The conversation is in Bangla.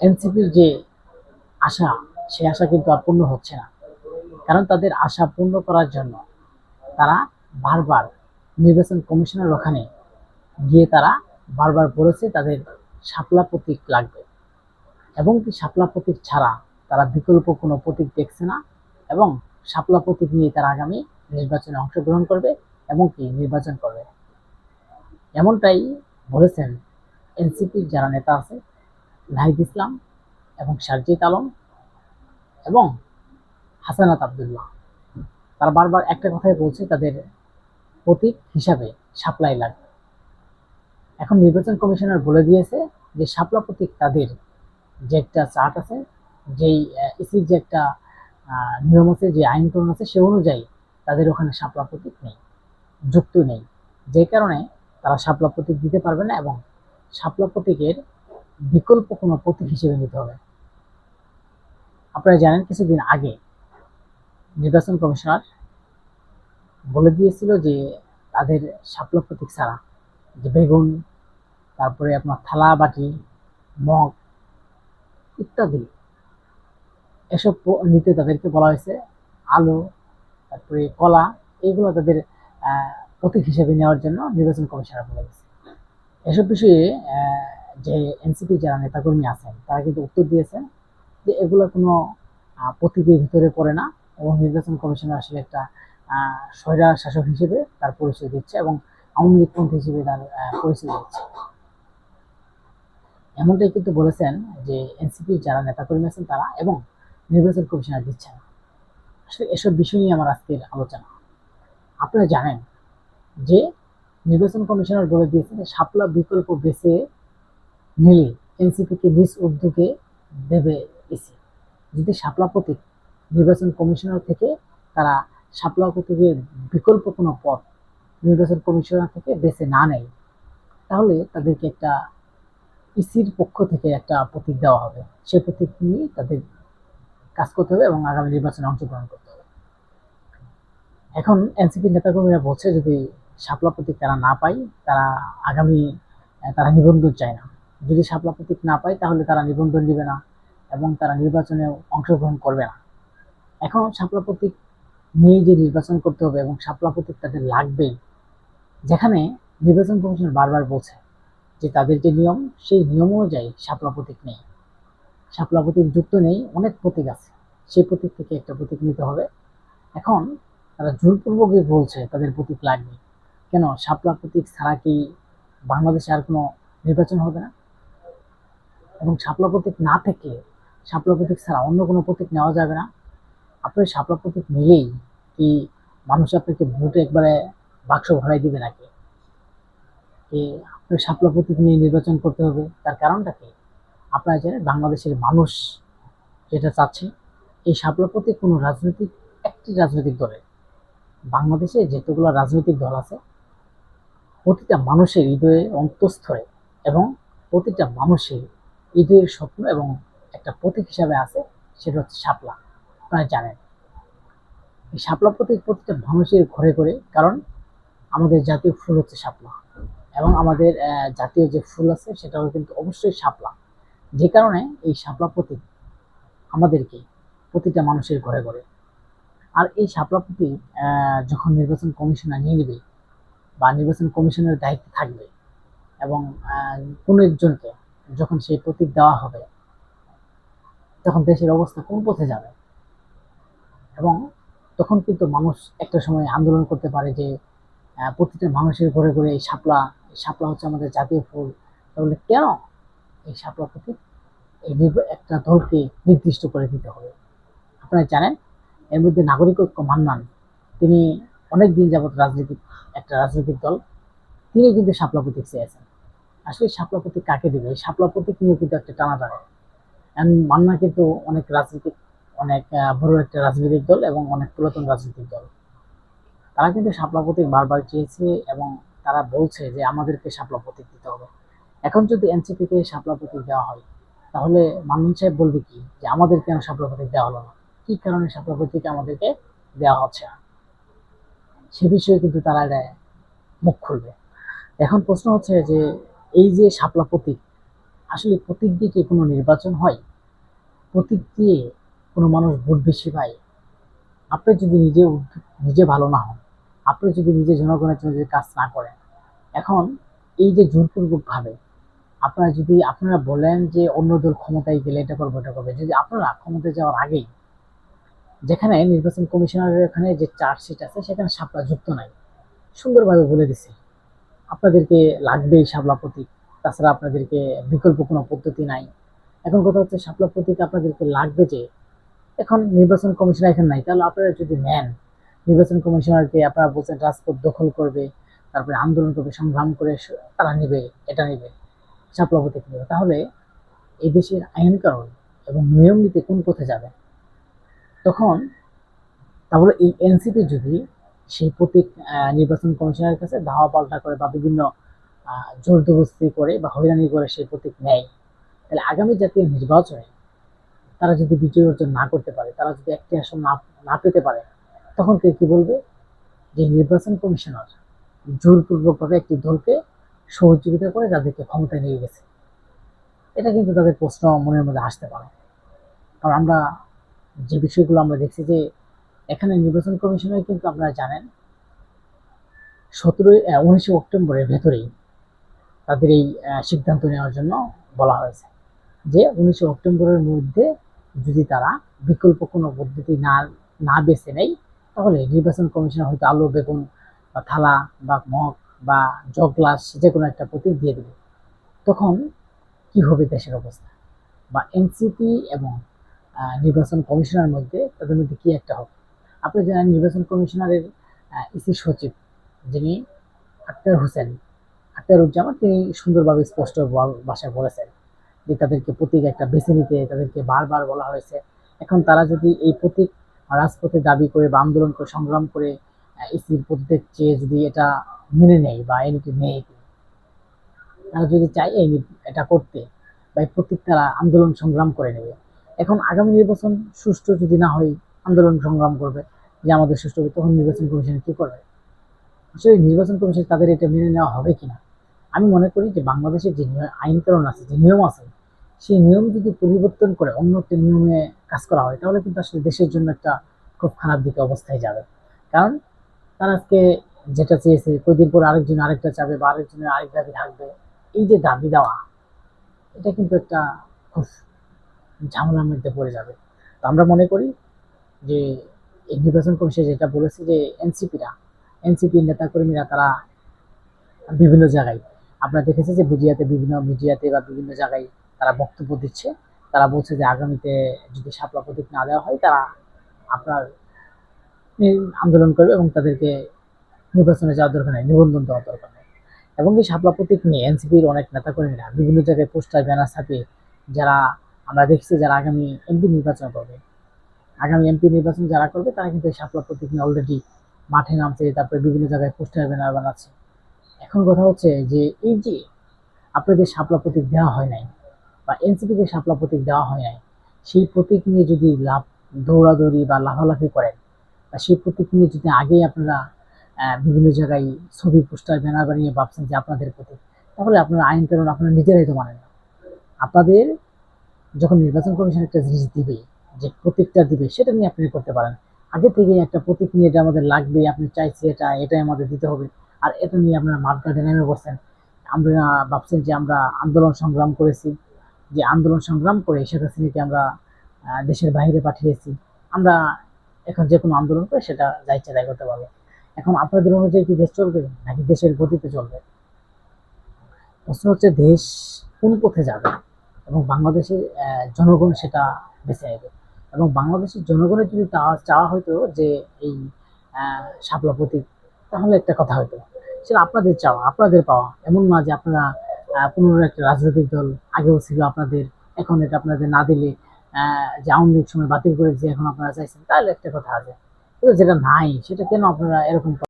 এনসিপির যে আশা, সেই আশা কিন্তু আর পূর্ণ হচ্ছে না। কারণ তাদের আশা পূর্ণ করার জন্য তারা বারবার নির্বাচন কমিশনের ওখানে গিয়ে তারা বারবার বলেছে তাদের শাপলা প্রতীক লাগবে। এবং কি শাপলা প্রতীক ছাড়া তারা বিকল্প কোনো প্রতীক দেখছে না এবং শাপলা প্রতীক নিয়ে তারা আগামী নির্বাচনে অংশগ্রহণ করবে এবং কি নির্বাচন করবে। এমনটাই বলেছেন এনসিপির যারা নেতা আছে নাহিদ ইসলাম এবং সারজিদ আলম এবং হাসানাত আবদুল্লাহ। তারা বারবার একটা কথাই বলছে, তাদের প্রতীক হিসাবে শাপলাই লাগবে। এখন নির্বাচন কমিশনার বলে দিয়েছে যে শাপলা প্রতীক তাদের যে একটা চার্ট আছে, যেই ইসির যে একটা নিয়ম আছে, যে আইন কানুন আছে, সে অনুযায়ী তাদের ওখানে সাপলা প্রতীক নেই, যুক্ত নেই। যে কারণে তারা সাপলা প্রতীক দিতে পারবে না এবং সাপলা প্রতীকের বিকল্প কোনো প্রতীক হিসেবে নিতে হবে। আপনারা জানেন কিছুদিন আগে নির্বাচন কমিশনার বলে দিয়েছিল যে তাদের শাপলা প্রতীক ছাড়া যে বেগুন, তারপরে আপনার থালা বাটি মগ ইত্যাদি এসব নিতে তাদেরকে বলা হয়েছে। আলু, তারপরে কলা এইগুলো তাদের প্রতীক হিসেবে নেওয়ার জন্য নির্বাচন কমিশনার বলে গেছে এসব বিষয়ে যে এনসিপি যারা নেতাকর্মী আছেন, তারা কিন্তু উত্তর দিয়েছেন যে এগুলো কোনো প্রতীকের ভিতরে পড়ে না এবং নির্বাচন কমিশনার আসলে একটা স্বৈরা শাসক হিসেবে তার পরিচয় দিচ্ছে এবং আওয়ামী লীগপন্থী হিসেবে তার পরিচয় দিচ্ছে। এমনটাই কিন্তু বলেছেন যে এনসিপির যারা নেতাকর্মী আছেন তারা এবং নির্বাচন কমিশনার দিচ্ছেন। আসলে এসব বিষয় নিয়ে আমার আজকের আলোচনা। আপনারা জানেন যে নির্বাচন কমিশনার বলে দিয়েছেন শাপলা বিকল্প বেছে নিলে এনসিপিকে নিজ উদ্যোগে দেবে ইসি যদি শাপলা প্রতীক নির্বাচন কমিশনার থেকে তারা শাপলা প্রতীকের বিকল্প কোনো পথ নির্বাচন কমিশনার থেকে বেছে না নেয়, তাহলে তাদেরকে একটা ইসির পক্ষ থেকে একটা প্রতীক দেওয়া হবে। সেই প্রতীক নিয়ে তাদের কাজ করতে হবে এবং আগামী নির্বাচনে অংশগ্রহণ করতে হবে। এখন এনসিপি নেতাকর্মীরা বলছে, যদি শাপলা প্রতীক তারা না পায়, তারা আগামী, তারা নিবন্ধন চায় না। যদি শাপলা প্রতীক না পায়, তাহলে তারা নিবন্ধন দিবে না এবং তারা নির্বাচনে অংশগ্রহণ করবে না। এখন শাপলা প্রতীক নিয়ে যে নির্বাচন করতে হবে এবং শাপলা প্রতীক তাদের লাগবেই, যেখানে নির্বাচন কমিশন বারবার বলছে যে তাদের যে নিয়ম, সেই নিয়ম অনুযায়ী শাপলা প্রতীক নেই। শাপলা প্রতীক যুক্ত নেই, অনেক প্রতীক আছে। সেই প্রতীক থেকে একটা প্রতীক নিতে হবে। এখন তারা জোরপূর্বকই বলছে তাদের প্রতীক লাগবে। কেন? শাপলা প্রতীক ছাড়া কি বাংলাদেশে আর কোনো নির্বাচন হবে না? এবং শাপলা প্রতীক না থেকে শাপলা প্রতীক ছাড়া অন্য কোনো প্রতীক নেওয়া যাবে না। আপনি শাপলা প্রতীক নিলেই কি মানুষ আপনাকে ভোটে একবারে বাক্স ভরাই দিবে নাকি? যে আপনার শাপলা প্রতীক নিয়ে নির্বাচন করতে হবে? তার কারণটা কি? আপনারা জানেন বাংলাদেশের মানুষ যেটা চাচ্ছে, এই শাপলা প্রতীক কোনো রাজনৈতিক, একটি রাজনৈতিক দলের বাংলাদেশে যতগুলো রাজনৈতিক দল আছে, প্রতিটা মানুষের হৃদয়ে অন্তঃস্থরে এবং প্রতিটা মানুষের হৃদয়ের স্বপ্ন এবং একটা প্রতীক হিসাবে আছে, সেটা হচ্ছে শাপলা। আপনারা জানেন। এই শাপলা প্রতীক প্রতিটা মানুষের ঘরে ঘরে, কারণ আমাদের জাতীয় ফুল হচ্ছে শাপলা। এবং আমাদের জাতীয় যে ফুল আছে, সেটাও কিন্তু অবশ্যই শাপলা। যে কারণে এই শাপলা প্রতীক আমাদেরকে প্রতিটা মানুষের ঘরে ঘরে। আর এই শাপলা প্রতীক যখন নির্বাচন কমিশনার নিয়ে নেবে বা নির্বাচন কমিশনের দায়িত্বে থাকবে এবং কোনো একজনকে যখন সেই প্রতীক দেওয়া হবে, তখন দেশের অবস্থা কোন পথে যাবে? এবং তখন কিন্তু মানুষ একটা সময় আন্দোলন করতে পারে যে প্রতিটা মানুষের ঘরে ঘরে এই শাপলা এই শাপলা হচ্ছে আমাদের জাতীয় ফুল। তাহলে কেন এই শাপলা প্রতীক এই একটা দলকে নির্দিষ্ট করে দিতে হবে? আপনারা জানেন, এর মধ্যে নাগরিক ঐক্য মান্নান। তিনি অনেক দিন যাবৎ রাজনীতি একটা রাজনৈতিক দল। তিনি কিন্তু শাপলা প্রতীক চেয়েছেন। আসলে শাপলা প্রতীক কাকে দেবে? শাপলা প্রতীক নিয়েও কিন্তু একটা টানা দাঁড়ায় মান্না কিন্তু অনেক রাজনীতিক, অনেক বড় একটা রাজনৈতিক দল এবং অনেক পুরাতন রাজনৈতিক দল। তারা কিন্তু শাপলা বারবার চেয়েছে এবং তারা বলছে যে আমাদেরকে শাপলা প্রতীক দিতে হবে। এখন যদি এনসিপি কে শাপলা দেওয়া হয়, তাহলে মান্নান সাহেব বলবে কি? যে আমাদের কেন শাপলা দেওয়া হলো না? কি কারণে শাপলা আমাদেরকে দেওয়া হচ্ছে না? সে বিষয়ে কিন্তু তারা মুখ খুলবে। এখন প্রশ্ন হচ্ছে যে এই যে শাপলা প্রতীক, আসলে প্রতীক দিয়ে কি কোনো নির্বাচন হয়? প্রতীক দিয়ে কোনো মানুষ ভোট বেশি পায়? আপনি যদি নিজে নিজে ভালো না হন, আপনি যদি নিজে জনগণের জন্য যদি কাজ না করেন, এখন এই যে জোরপূর্বকভাবে আপনারা যদি, আপনারা বলেন যে অন্য দল ক্ষমতায় গেলে এটা করব এটা করবে, যদি আপনারা ক্ষমতায় যাওয়ার আগেই যেখানে নির্বাচন কমিশনারের এখানে যে চার্জশিট আছে, সেখানে শাপলা যুক্ত নাই, সুন্দরভাবে বলে দিছে। আপনাদেরকে লাগবেই শাপলা প্রতীক। তাছাড়া আপনাদেরকে বিকল্প কোনো পদ্ধতি নাই। এখন কথা হচ্ছে শাপলা প্রতীক আপনাদেরকে লাগবে যে, এখন নির্বাচন কমিশনার এখানে নাই। তাহলে আপনারা যদি নেন, নির্বাচন কমিশনারকে আপনারা বলছেন রাজপথ দখল করবে, তারপরে আন্দোলন করবে, সংগ্রাম করে তারা নেবে, এটা নেবে, শাপলা প্রতীক নেবে। তাহলে এই দেশের আইন কানুন এবং নিয়ম নীতি কোন পথে যাবে? তখন তাহলে এই এনসিপি যদি সেই প্রতীক নির্বাচন কমিশনের কাছে ধাওয়া পাল্টা করে বা বিভিন্ন জোরদবস্তি করে বা হয়রানি করে সেই প্রতীক নেয়। তাহলে আগামী জাতীয় নির্বাচনে তারা যদি বিজয় অর্জন না করতে পারে, তারা যদি একটি আসন না না পেতে পারে, তখন কে, কি বলবে? যে নির্বাচন কমিশনার জোরপূর্বকভাবে একটি দলকে সহযোগিতা করে তাদেরকে ক্ষমতায় নিয়ে গেছে। এটা কিন্তু তাদের প্রশ্ন মনের মধ্যে আসতে পারে। কারণ আমরা যে বিষয়গুলো আমরা দেখছি যে এখানে নির্বাচন কমিশনের কিন্তু আপনারা জানেন, সতেরোই উনিশে অক্টোবরের ভেতরেই তাদের এই সিদ্ধান্ত নেওয়ার জন্য বলা হয়েছে যে উনিশে অক্টোবরের মধ্যে যদি তারা বিকল্প কোনো পদ্ধতি না না বেছে নেয়, তাহলে নির্বাচন কমিশন হয়তো আলো, বেগুন বা থালা বা মগ বা জগ গ্লাস যে কোনো একটা প্রতীক দিয়ে দেবে। তখন কি হবে দেশের অবস্থা? বা এনসিপি এবং নির্বাচন কমিশনার মধ্যে তাদের মধ্যে কি একটা হবে? আপনি জানেন নির্বাচন কমিশনারের ইসি সচিব, যিনি আক্তার হোসেন, আক্তারুজ্জামান, তিনি সুন্দরভাবে স্পষ্ট ভাষায় বলেছেন যে তাদেরকে প্রতীক একটা বেছে নিতে, তাদেরকে বারবার বলা হয়েছে। এখন তারা যদি এই প্রতীক রাজপথে দাবি করে বা আন্দোলন করে, সংগ্রাম করে ইসির পদ্ধতির চেয়ে যদি এটা মেনে নেয় বা এনটি নেয় তারা যদি চায় এই এটা করতে বা এই প্রতীক তারা আন্দোলন সংগ্রাম করে নেবে। এখন আগামী নির্বাচন সুষ্ঠু যদি না হয় আন্দোলন সংগ্রাম করবে। যে আমাদের সুষ্ঠু তখন নির্বাচন কমিশন কী করবে? আসলে নির্বাচন কমিশন তাদের এটা মেনে নেওয়া হবে কিনা? আমি মনে করি যে বাংলাদেশের যে আইন কানুন আছে, যে নিয়ম আছে, সেই নিয়ম যদি পরিবর্তন করে অন্য একটা নিয়মে কাজ করা হয়, তাহলে কিন্তু আসলে দেশের জন্য একটা খুব খারাপ দিকে অবস্থায় যাবে। কারণ তারা আজকে যেটা চেয়েছে কয়েকদিন পর আরেকজন আরেকটা চাবে বা আরেকজনের আরেক দাবি থাকবে, এই যে দাবি দেওয়া, এটা কিন্তু একটা খুব ঝামেলার মধ্যে পড়ে যাবে। তো আমরা মনে করি যে নির্বাচন কমিশন যেটা বলেছে যে এনসিপিরা এনসিপি নেতাকর্মীরা তারা বিভিন্ন জায়গায়, আপনারা দেখেছে যে মিডিয়াতে বিভিন্ন মিডিয়াতে বা বিভিন্ন জায়গায় তারা বক্তব্য দিচ্ছে। তারা বলছে যে আগামীতে যদি সাপলা প্রতীক না দেওয়া হয়, তারা আপনার আন্দোলন করবে এবং তাদেরকে নির্বাচনে যাওয়ার দরকার নেই, নিবন্ধন দেওয়ার দরকার নেই। এবং এই সাপলা প্রতীক নিয়ে এনসিপির অনেক নেতাকর্মীরা বিভিন্ন জায়গায় পোস্টার, ব্যানার ছাপিয়ে, যারা আমরা দেখছি যারা আগামী এমপি নির্বাচন করবে আগামী এমপি নির্বাচন যারা করবে, তারা কিন্তু এই শাপলা প্রতীক নিয়ে অলরেডি মাঠে নামছে তারপরে বিভিন্ন জায়গায় পোস্টার ব্যানার বানাচ্ছে। এখন কথা হচ্ছে যে, এই যে আপনাদের শাপলা প্রতীক দেওয়া হয় নাই, বা এনসিপিকে শাপলা প্রতীক দেওয়া হয় নাই, সেই প্রতীক নিয়ে যদি লাভ, দৌড়াদৌড়ি বা লাফালাফি করেন, বা সেই প্রতীক নিয়ে যদি আগেই আপনারা বিভিন্ন জায়গায় ছবি পোস্টার ব্যানার বানিয়ে ভাবছেন যে আপনাদের প্রতীক, তাহলে আপনারা আইন কারণ আপনারা নিজেরাই তো মানেন না। আপনাদের যখন নির্বাচন কমিশন একটা জিনিস দিবে যে প্রতীকটা দিবে, সেটা নিয়ে আপনি করতে পারেন। আগে থেকেই একটা প্রতীক নিয়ে এটা আমাদের লাগবে, আপনি চাইছে এটা, এটাই আমাদের দিতে হবে। আর এটা নিয়ে আপনারা মাঠঘাটে নেমে বসছেন আমরা ভাবছেন যে আমরা আন্দোলন সংগ্রাম করেছি। যে আন্দোলন সংগ্রাম করে শেখ হাসিনাকে আমরা দেশের বাইরে পাঠিয়েছি। আমরা এখন যে কোনো আন্দোলন করে সেটা যা ইচ্ছা করতে পারব। এখন আপনাদের অনুযায়ী কি দেশ চলবে, নাকি দেশের গতিতে চলবে? প্রশ্ন হচ্ছে, দেশ কোন পথে যাবে এবং বাংলাদেশের জনগণ সেটা বেছে নেবে। এবং বাংলাদেশের জনগণের যদি চাওয়া হতো যে এই সাপলা প্রতীক, তাহলে একটা কথা হতো সেটা আপনাদের চাওয়া, আপনাদের পাওয়া। এমন না যে আপনারা পুনরায় একটা রাজনৈতিক দল আগেও ছিল আপনাদের, এখন এটা আপনাদের না দিলে যে আওয়ামী লীগ সময় বাতিল করে যে এখন আপনারা চাইছেন, তাহলে একটা কথা আছে। যেটা নাই, সেটা কেন আপনারা এরকম